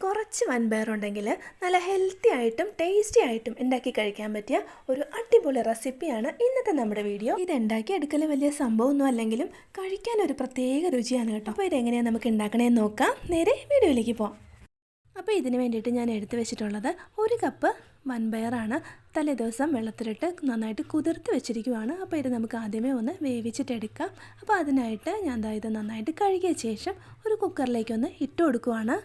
കുറച്ച് വൻപയറുണ്ടെങ്കിൽ നല്ല ഹെൽത്തി ആയിട്ടും ടേസ്റ്റി ആയിട്ടും ഉണ്ടാക്കി കഴിക്കാൻ പറ്റിയ ഒരു അടിപൊളി റെസിപ്പിയാണ് ഇന്നത്തെ നമ്മുടെ വീഡിയോ ഇത് ഉണ്ടാക്കി എടുക്കൽ വലിയ സംഭവമൊന്നും അല്ലെങ്കിലും കഴിക്കാൻ ഒരു പ്രത്യേക രുചിയാണ് കേട്ടോ. അപ്പോൾ ഇതെങ്ങനെയാണ് നമുക്ക് ഉണ്ടാക്കണേന്ന് നോക്കാം. നേരെ വീഡിയോയിലേക്ക് പോവാം. അപ്പോൾ ഇതിന് വേണ്ടിയിട്ട് ഞാൻ എടുത്തു വെച്ചിട്ടുള്ളത് ഒരു കപ്പ് വൻപയറാണ്. തലേ ദിവസം വെള്ളത്തിലിട്ട് നന്നായിട്ട് കുതിർത്ത് വെച്ചിരിക്കുവാണ്. അപ്പോൾ ഇത് നമുക്ക് ആദ്യമേ ഒന്ന് വേവിച്ചിട്ടെടുക്കാം അപ്പോൾ അതിനായിട്ട് ഞാൻ ഇത് നന്നായിട്ട് കഴുകിയ ശേഷം ഒരു കുക്കറിലേക്കൊന്ന് ഇട്ട് കൊടുക്കുവാണ്.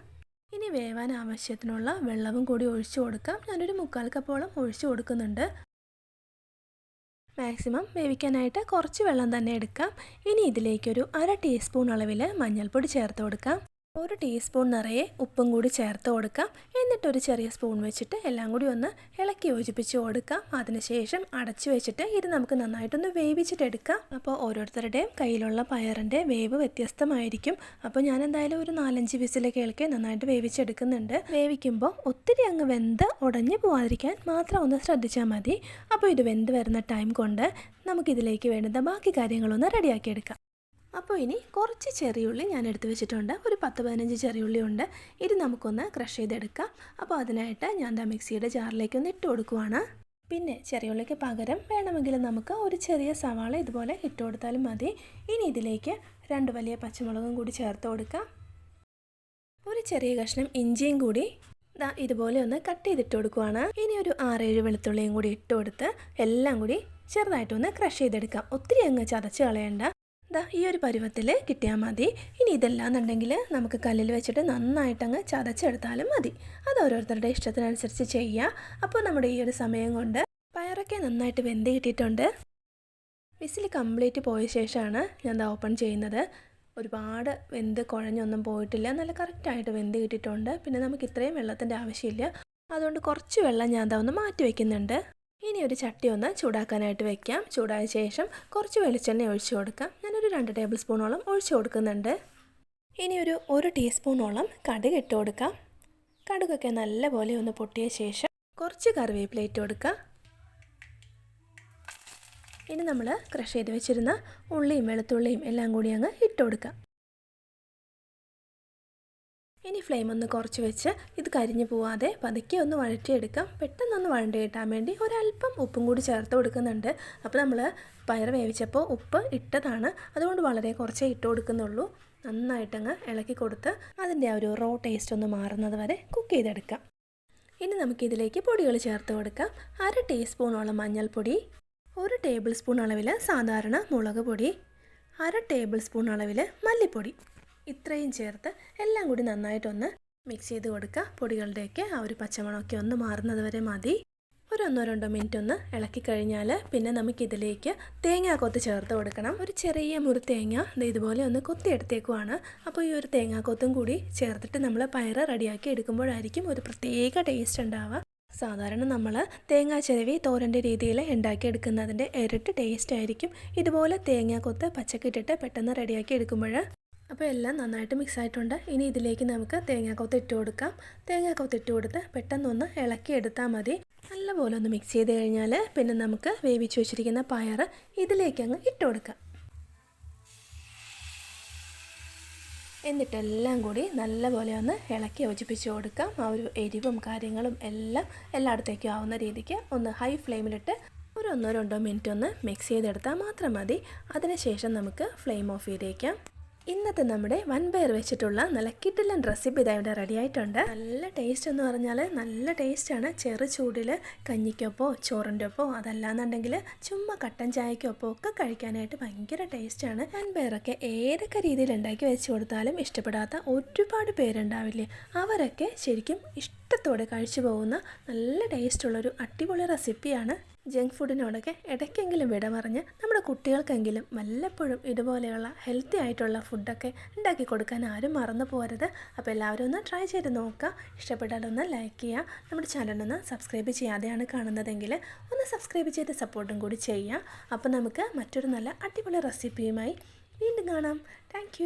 ഇനി വേവാൻ ആവശ്യത്തിനുള്ള വെള്ളവും കൂടി ഒഴിച്ചു കൊടുക്കാം. ഞാനൊരു മുക്കാൽ കപ്പോളം ഒഴിച്ചു കൊടുക്കുന്നുണ്ട്. മാക്സിമം വേവിക്കാനായിട്ട് കുറച്ച് വെള്ളം തന്നെ എടുക്കാം. ഇനി ഇതിലേക്കൊരു അര ടീസ്പൂൺ അളവിൽ മഞ്ഞൾപ്പൊടി ചേർത്ത് കൊടുക്കാം. ഒരു ടീസ്പൂൺ നിറയെ ഉപ്പും കൂടി ചേർത്ത് കൊടുക്കാം. എന്നിട്ട് ഒരു ചെറിയ സ്പൂൺ വെച്ചിട്ട് എല്ലാം കൂടി ഒന്ന് ഇളക്കി യോജിപ്പിച്ച് കൊടുക്കാം. അതിനുശേഷം അടച്ചു വെച്ചിട്ട് ഇത് നമുക്ക് നന്നായിട്ടൊന്ന് വേവിച്ചിട്ടെടുക്കാം അപ്പോൾ ഓരോരുത്തരുടെയും കയ്യിലുള്ള പയറിന്റെ വേവ് വ്യത്യസ്തമായിരിക്കും. അപ്പോൾ ഞാൻ എന്തായാലും ഒരു നാലഞ്ച് വിസിലൊക്കെ ഇളക്കി നന്നായിട്ട് വേവിച്ചെടുക്കുന്നുണ്ട്. വേവിക്കുമ്പോൾ ഒത്തിരി അങ്ങ് വെന്ത് ഉടഞ്ഞു പോവാതിരിക്കാൻ മാത്രം ഒന്ന് ശ്രദ്ധിച്ചാൽ മതി. അപ്പോൾ ഇത് വെന്ത് വരുന്ന ടൈം കൊണ്ട് നമുക്കിതിലേക്ക് വേണ്ടുന്ന ബാക്കി കാര്യങ്ങളൊന്ന് റെഡിയാക്കി എടുക്കാം അപ്പോൾ ഇനി കുറച്ച് ചെറിയുള്ളി ഞാൻ എടുത്ത് വെച്ചിട്ടുണ്ട്. ഒരു പത്ത് പതിനഞ്ച് ചെറിയുള്ളി ഉണ്ട്. ഇത് നമുക്കൊന്ന് ക്രഷ് ചെയ്തെടുക്കാം. അപ്പോൾ അതിനായിട്ട് ഞാൻ ദാ മിക്സിയുടെ ജാറിലേക്ക് ഒന്ന് ഇട്ട് കൊടുക്കുവാണ്. പിന്നെ ചെറിയുള്ളിക്ക് പകരം വേണമെങ്കിൽ നമുക്ക് ഒരു ചെറിയ സവാള ഇതുപോലെ ഇട്ട് കൊടുത്താലും മതി. ഇനി ഇതിലേക്ക് രണ്ട് വലിയ പച്ചമുളകും കൂടി ചേർത്ത് കൊടുക്കാം. ഒരു ചെറിയ കഷ്ണം ഇഞ്ചിയും കൂടി ദാ ഇതുപോലെ ഒന്ന് കട്ട് ചെയ്തിട്ട് കൊടുക്കുവാണ്. ഇനി ഒരു ആറേഴ് വെളുത്തുള്ളിയും കൂടി ഇട്ട് കൊടുത്ത് എല്ലാം കൂടി ചെറുതായിട്ടൊന്ന് ക്രഷ് ചെയ്തെടുക്കാം. ഒത്തിരി അങ്ങ് ചതച്ച് കളയണ്ട. ഈ ഒരു പരുവത്തിൽ കിട്ടിയാൽ മതി. ഇനി ഇതെല്ലാം എന്നുണ്ടെങ്കിൽ നമുക്ക് കല്ലിൽ വെച്ചിട്ട് നന്നായിട്ടങ്ങ് ചതച്ചെടുത്താലും മതി. അത് ഓരോരുത്തരുടെ ഇഷ്ടത്തിനനുസരിച്ച് ചെയ്യുക അപ്പോൾ നമ്മുടെ ഈ ഒരു സമയം കൊണ്ട് പയറൊക്കെ നന്നായിട്ട് വെന്ത് കിട്ടിയിട്ടുണ്ട്. വിസിൽ കംപ്ലീറ്റ് പോയ ശേഷമാണ് ഞാൻ ദാ ഓപ്പൺ ചെയ്യുന്നത്. ഒരുപാട് വെന്ത് കുഴഞ്ഞൊന്നും പോയിട്ടില്ല. നല്ല കറക്റ്റായിട്ട് വെന്ത് കിട്ടിയിട്ടുണ്ട്. പിന്നെ നമുക്ക് ഇത്രയും വെള്ളത്തിന്റെ ആവശ്യമില്ല. അതുകൊണ്ട് കുറച്ച് വെള്ളം ഞാൻ ദാ ഒന്ന് മാറ്റി വയ്ക്കുന്നുണ്ട് ഇനി ഒരു ചട്ടി ഒന്ന് ചൂടാക്കാനായിട്ട് വെക്കാം. ചൂടായ ശേഷം കുറച്ച് വെളിച്ചെണ്ണ ഒഴിച്ചു കൊടുക്കാം. ഞാനൊരു രണ്ട് ടേബിൾ സ്പൂണോളം ഒഴിച്ചു കൊടുക്കുന്നുണ്ട്. ഇനി ഒരു ഒരു ടീസ്പൂണോളം കടുക് ഇട്ട് കൊടുക്കാം. കടുകൊക്കെ നല്ലപോലെ ഒന്ന് പൊട്ടിയ ശേഷം കുറച്ച് കറിവേപ്പില ഇട്ട് കൊടുക്കാം. ഇനി നമ്മൾ ക്രഷ് ചെയ്ത് വെച്ചിരുന്ന ഉള്ളിയും വെളുത്തുള്ളിയും എല്ലാം കൂടി അങ്ങ് ഇട്ട് കൊടുക്കാം. ഫ്ലെയിം ഒന്ന് കുറച്ച് വെച്ച് ഇത് കരിഞ്ഞു പോവാതെ പതുക്കെ ഒന്ന് വഴറ്റിയെടുക്കാം. പെട്ടെന്നൊന്ന് വഴണ്ടി കിട്ടാൻ വേണ്ടി ഒരല്പം ഉപ്പും കൂടി ചേർത്ത് കൊടുക്കുന്നുണ്ട്. അപ്പോൾ നമ്മൾ പയർ വേവിച്ചപ്പോൾ ഉപ്പ് ഇട്ടതാണ്. അതുകൊണ്ട് വളരെ കുറച്ചേ ഇട്ട് കൊടുക്കുന്നുള്ളൂ. നന്നായിട്ടങ്ങ് ഇളക്കി കൊടുത്ത് അതിന്റെ ആ ഒരു റോ ടേസ്റ്റ് ഒന്ന് മാറുന്നത് വരെ കുക്ക് ചെയ്തെടുക്കാം. ഇനി നമുക്കിതിലേക്ക് പൊടികൾ ചേർത്ത് കൊടുക്കാം. അര ടീസ്പൂണോളം മഞ്ഞൾപ്പൊടി ഒരു ടേബിൾ സ്പൂൺ അളവിൽ സാധാരണ മുളക് പൊടി അര ടേബിൾ സ്പൂൺ അളവിൽ മല്ലിപ്പൊടി. ഇത്രയും ചേർത്ത് എല്ലാം കൂടി നന്നായിട്ടൊന്ന് മിക്സ് ചെയ്ത് കൊടുക്കുക പൊടികളുടെയൊക്കെ ആ ഒരു പച്ചമണമൊക്കെ ഒന്ന് മാറുന്നത് വരെ മതി. ഒരു ഒന്നോ രണ്ടോ മിനിറ്റ് ഒന്ന് ഇളക്കി കഴിഞ്ഞാൽ പിന്നെ നമുക്ക് നമുക്കിതിലേക്ക് കൊത്ത് ചേർത്ത് കൊടുക്കണം. ഒരു ചെറിയ മുറി തേങ്ങ ഇതുപോലെ ഒന്ന് കൊത്തിയെടുത്തേക്കുവാണ് അപ്പോൾ ഈ ഒരു തേങ്ങാക്കൊത്തും കൂടി ചേർത്തിട്ട് നമ്മൾ പയറ് റെഡിയാക്കി എടുക്കുമ്പോഴായിരിക്കും ഒരു പ്രത്യേക ടേസ്റ്റ് ഉണ്ടാവുക. സാധാരണ നമ്മൾ തേങ്ങാ ചിരവി തോരന്റെ രീതിയിൽ ഉണ്ടാക്കിയെടുക്കുന്നതിന്റെ ഇരട്ടി ടേസ്റ്റ് ആയിരിക്കും. ഇതുപോലെ തേങ്ങാക്കൊത്ത് പച്ചക്കിട്ടിട്ട് പെട്ടെന്ന് റെഡിയാക്കി എടുക്കുമ്പോൾ അപ്പോൾ എല്ലാം നന്നായിട്ട് മിക്സ് ആയിട്ടുണ്ട് ഇനി ഇതിലേക്ക് നമുക്ക് തേങ്ങാക്കൊത്ത് ഇട്ട് കൊടുക്കാം. തേങ്ങാക്കൊത്ത് ഇട്ട് കൊടുത്ത് പെട്ടെന്നൊന്ന് ഇളക്കി എടുത്താൽ മതി. നല്ലപോലെ ഒന്ന് മിക്സ് ചെയ്ത് കഴിഞ്ഞാൽ പിന്നെ നമുക്ക് വേവിച്ച് വെച്ചിരിക്കുന്ന പയർ ഇതിലേക്ക് അങ്ങ് ഇട്ട് കൊടുക്കാം. എന്നിട്ടെല്ലാം കൂടി നല്ലപോലെ ഒന്ന് ഇളക്കി യോജിപ്പിച്ച് കൊടുക്കാം. ആ ഒരു എരിവും കാര്യങ്ങളും എല്ലാം എല്ലായിടത്തേക്കും ആവുന്ന രീതിക്ക് ഒന്ന് ഹൈ ഫ്ലെയിമിലിട്ട് ഒരു ഒന്നോ രണ്ടോ മിനിറ്റ് ഒന്ന് മിക്സ് ചെയ്തെടുത്താൽ മാത്രം മതി. അതിനുശേഷം നമുക്ക് ഫ്ലെയിം ഓഫ് ചെയ്തേക്കാം. ഇന്നത്തെ നമ്മുടെ വൻപയർ വെച്ചിട്ടുള്ള നല്ല കിഡിലൻ റെസിപ്പി ഇതാ ഇവിടെ റെഡി ആയിട്ടുണ്ട്. നല്ല ടേസ്റ്റ് എന്ന് പറഞ്ഞാൽ നല്ല ടേസ്റ്റാണ് ചെറു ചൂടിൽ കഞ്ഞിക്കൊപ്പോ ചോറിന്റെ ഒപ്പോ അതല്ലാന്നുണ്ടെങ്കിൽ ചുമ്മാ കട്ടൻ ചായക്കൊപ്പോ ഒക്കെ കഴിക്കാനായിട്ട് ഭയങ്കര ടേസ്റ്റാണ് വൻപയറൊക്കെ ഏതൊക്കെ രീതിയിൽ ഉണ്ടാക്കി വെച്ച് കൊടുത്താലും ഇഷ്ടപ്പെടാത്ത ഒരുപാട് പേരുണ്ടാവില്ലേ? അവരൊക്കെ ശരിക്കും ഇഷ്ടത്തോടെ കഴിച്ചു പോകുന്ന നല്ല ടേസ്റ്റുള്ളൊരു അടിപൊളി റെസിപ്പിയാണ് ജങ്ക് ഫുഡിനോടൊക്കെ ഇടയ്ക്കെങ്കിലും വിട പറഞ്ഞ് നമ്മുടെ കുട്ടികൾക്കെങ്കിലും വല്ലപ്പോഴും ഇതുപോലെയുള്ള ഹെൽത്തി ആയിട്ടുള്ള ഫുഡൊക്കെ ഉണ്ടാക്കി കൊടുക്കാൻ ആരും മറന്നു പോരുത് അപ്പോൾ എല്ലാവരും ഒന്ന് ട്രൈ ചെയ്ത് നോക്കുക. ഇഷ്ടപ്പെട്ടാലൊന്ന് ലൈക്ക് ചെയ്യുക. നമ്മുടെ ചാനലൊന്ന് സബ്സ്ക്രൈബ് ചെയ്യാതെയാണ് കാണുന്നതെങ്കിൽ ഒന്ന് സബ്സ്ക്രൈബ് ചെയ്ത് സപ്പോർട്ടും കൂടി ചെയ്യുക. അപ്പോൾ നമുക്ക് മറ്റൊരു നല്ല അടിപൊളി റെസിപ്പിയുമായി വീണ്ടും കാണാം. താങ്ക്